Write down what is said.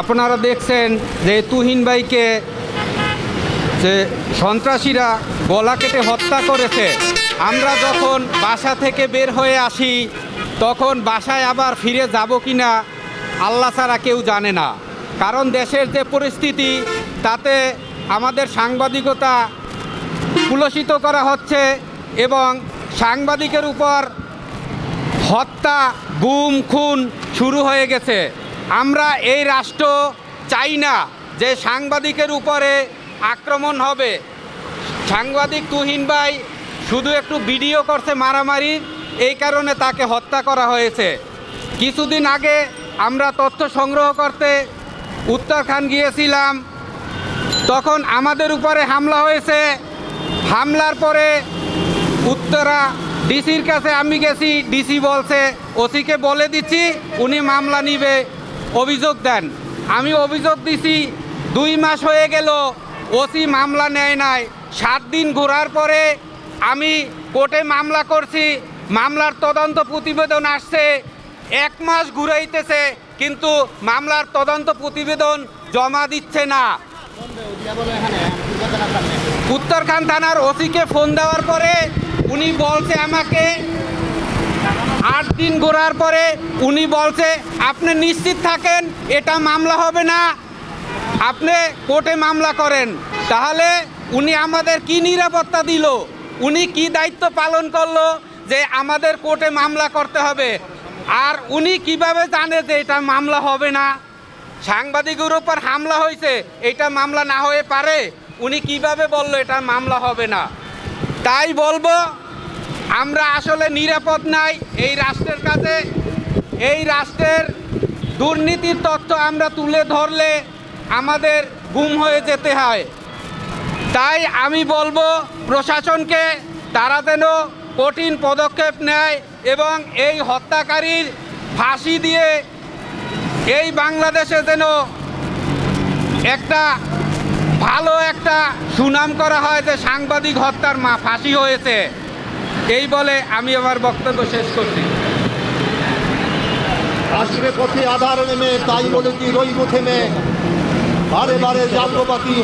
আপনারা দেখছেন যে তুহিন ভাইকে যে সন্ত্রাসীরা গলা কেটে হত্যা করেছে। আমরা যখন বাসা থেকে বের হয়ে আসি, তখন বাসায় আবার ফিরে যাব কি না আল্লাহ ছাড়া কেউ জানে না। কারণ দেশের যে পরিস্থিতি, তাতে আমাদের সাংবাদিকতা কুলসিত করা হচ্ছে এবং সাংবাদিকের উপর হত্যা, গুম, খুন শুরু হয়ে গেছে। আমরা এই রাষ্ট্র চাই না যে সাংবাদিকের উপরে আক্রমণ হবে। সাংবাদিক তুহিন ভাই শুধু একটু ভিডিও করছে মারামারি, এই কারণে তাকে হত্যা করা হয়েছে। কিছুদিন আগে আমরা তথ্য সংগ্রহ করতে উত্তরখান গিয়েছিলাম। তখন আমাদের উপরে হামলা হয়েছে। হামলার পরে উত্তরা ডিসির কাছে আমি গেছি, ডিসি বলছে, ওসিকে বলে দিচ্ছি, উনি মামলা নিবে। অভিযোগ দেন। আমি অভিযোগ দিছি, দুই মাস হয়ে গেল, ওসি মামলা নেয় নাই। সাত দিন ঘোরার পরে আমি কোর্টে মামলা করছি, মামলার তদন্ত প্রতিবেদন আসছে, এক মাস ঘুরাইতেছে, কিন্তু মামলার তদন্ত প্রতিবেদন জমা দিচ্ছে না। উত্তরখান থানার ওসিকে ফোন দেওয়ার পরে উনি বলছে আমাকে আট দিন ঘোরার পরে উনি বলছে, আপনি নিশ্চিত থাকেন, এটা মামলা হবে না। আপনি কোর্টে মামলা করেন। তাহলে উনি আমাদের কি নিরাপত্তা দিল? উনি কি দায়িত্ব পালন করল যে আমাদের কোর্টে মামলা করতে হবে? আর উনি কীভাবে জানে যে এটা মামলা হবে না? সাংবাদিকের উপর হামলা হয়েছে, এটা মামলা না হয়ে পারে। উনি কীভাবে বলল এটা মামলা হবে না? তাই বলব আমরা আসলে নিরাপদ নাই এই রাষ্ট্রের কাছে। এই রাষ্ট্রের দুর্নীতির তথ্য আমরা তুলে ধরলে আমাদের গুম হয়ে যেতে হয়। তাই আমি বলব, প্রশাসনকে তারা যেন কঠিন পদক্ষেপ নেয় এবং এই হত্যাকারীর ফাঁসি দিয়ে এই বাংলাদেশে যেন একটা ভালো একটা সুনাম করা হয় যে সাংবাদিক হত্যার মা ফাঁসি হয়েছে। এই বলে আমি আমার বক্তব্য শেষ করছি। আসবে পথে আধার নেমে, তাই বলে কি রইব থেমে? বারে বারে যাত্রপাতি